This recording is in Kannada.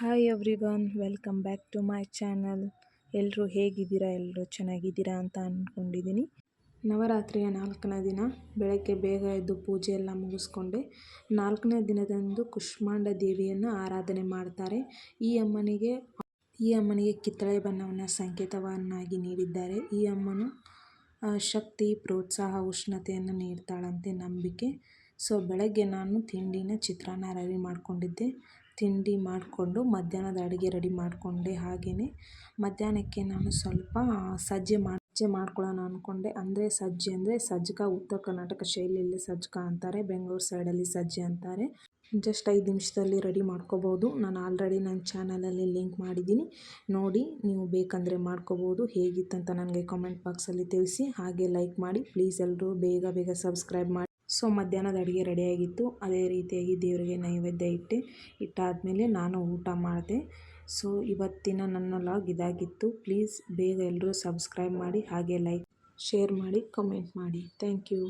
Hi everyone welcome back to my channel ಎಲ್ಲರೂ ಹೇಗಿದ್ದೀರಾ? ಎಲ್ಲರೂ ಚೆನ್ನಾಗಿದ್ದೀರಾ ಅಂತ ಅಂದ್ಕೊಂಡಿದ್ದೀನಿ ನವರಾತ್ರಿಯ ನಾಲ್ಕನೇ ದಿನ. ಬೆಳಗ್ಗೆ ಬೇಗ ಎದ್ದು ಪೂಜೆ ಎಲ್ಲ ಮುಗಿಸ್ಕೊಂಡೆ. ನಾಲ್ಕನೇ ದಿನದಂದು ಕುಷ್ಮಾಂಡ ದೇವಿಯನ್ನು ಆರಾಧನೆ ಮಾಡ್ತಾರೆ. ಈ ಅಮ್ಮನಿಗೆ ಈ ಅಮ್ಮನಿಗೆ ಕಿತ್ತಳೆ ಬಣ್ಣವನ್ನು ಸಂಕೇತವನ್ನಾಗಿ ನೀಡಿದ್ದಾರೆ. ಈ ಅಮ್ಮನು ಶಕ್ತಿ, ಪ್ರೋತ್ಸಾಹ, ಉಷ್ಣತೆಯನ್ನು ನೀಡ್ತಾಳಂತೆ ನಂಬಿಕೆ. ಸೊ ಬೆಳಗ್ಗೆ ನಾನು ತಿಂಡಿನ ಚಿತ್ರಾನ್ನ ರೆಡಿ ಮಾಡಿಕೊಂಡಿದ್ದೆ. ತಿಂಡಿ ಮಾಡಿಕೊಂಡು ಮಧ್ಯಾಹ್ನದ ಅಡುಗೆ ರೆಡಿ ಮಾಡಿಕೊಂಡೆ ಹಾಗೆಯೇ ಮಧ್ಯಾಹ್ನಕ್ಕೆ ನಾನು ಸ್ವಲ್ಪ ಸಜ್ಜೆ ಮಾಡಿ ಸಜ್ಜೆ ಮಾಡ್ಕೊಳ್ಳೋಣ ಅಂದ್ಕೊಂಡೆ ಅಂದರೆ ಸಜ್ಜೆ ಅಂದರೆ ಸಜ್ಜಕ, ಉತ್ತರ ಕರ್ನಾಟಕ ಶೈಲಿಯಲ್ಲಿ ಸಜ್ಜಕ ಅಂತಾರೆ, ಬೆಂಗಳೂರು ಸೈಡಲ್ಲಿ ಸಜ್ಜೆ ಅಂತಾರೆ. ಜಸ್ಟ್ ಐದು ನಿಮಿಷದಲ್ಲಿ ರೆಡಿ ಮಾಡ್ಕೋಬೋದು. ನಾನು ಆಲ್ರೆಡಿ ನನ್ನ ಚಾನಲಲ್ಲಿ ಲಿಂಕ್ ಮಾಡಿದ್ದೀನಿ. ನೋಡಿ, ನೀವು ಬೇಕಂದರೆ ಮಾಡ್ಕೋಬೋದು. ಹೇಗಿತ್ತಂತ ನನಗೆ ಕಾಮೆಂಟ್ ಬಾಕ್ಸಲ್ಲಿ ತಿಳಿಸಿ. ಹಾಗೆ ಲೈಕ್ ಮಾಡಿ. ಪ್ಲೀಸ್ ಎಲ್ಲರೂ ಬೇಗ ಬೇಗ ಸಬ್ಸ್ಕ್ರೈಬ್ ಮಾಡಿ. ಸೊ, ಮಧ್ಯಾಹ್ನದ ಅಡುಗೆ ರೆಡಿಯಾಗಿತ್ತು. ಅದೇ ರೀತಿಯಾಗಿ ದೇವರಿಗೆ ನೈವೇದ್ಯ ಇಟ್ಟೆ, ಇಟ್ಟಾದಮೇಲೆ ನಾನು ಊಟ ಮಾಡಿದೆ. ಸೊ, ಇವತ್ತಿನ ನನ್ನ ಲಾಗ್ ಇದಾಗಿತ್ತು. ಪ್ಲೀಸ್ ಬೇಗ ಎಲ್ಲರೂ ಸಬ್ಸ್ಕ್ರೈಬ್ ಮಾಡಿ, ಹಾಗೆ ಲೈಕ್, ಶೇರ್ ಮಾಡಿ, ಕಮೆಂಟ್ ಮಾಡಿ. Thank you.